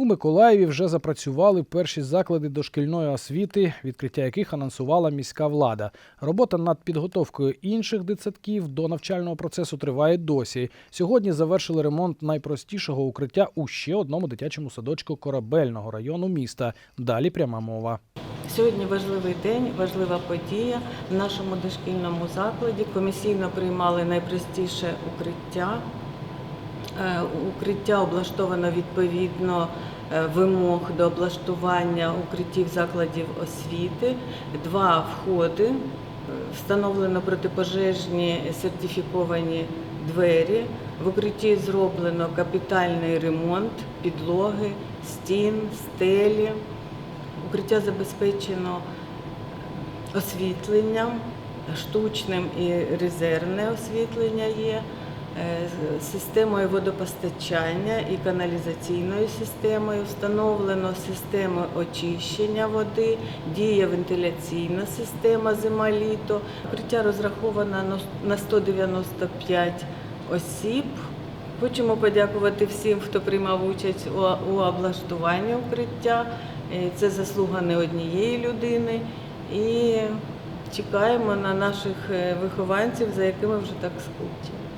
У Миколаєві вже запрацювали перші заклади дошкільної освіти, відкриття яких анонсувала міська влада. Робота над підготовкою інших дитсадків до навчального процесу триває досі. Сьогодні завершили ремонт найпростішого укриття у ще одному дитячому садочку корабельного району міста. Далі пряма мова. Сьогодні важливий день, важлива подія. В нашому дошкільному закладі комісійно приймали найпростіше укриття. Е, Укриття облаштовано відповідно е, вимог до облаштування укриттів закладів освіти. Два входи, е, встановлено протипожежні сертифіковані двері. В укритті зроблено капітальний ремонт підлоги, стін, стелі. Укриття забезпечено освітленням, штучним і резервне освітлення є, системою водопостачання і каналізаційною системою. Встановлено систему очищення води, діє вентиляційна система зима-літо. Укриття розраховано на- на 195 осіб. Хочемо подякувати всім, хто приймав участь у, у облаштуванні укриття. Е, Це заслуга не однієї людини. І чекаємо на наших е, вихованців, за якими вже так скучили.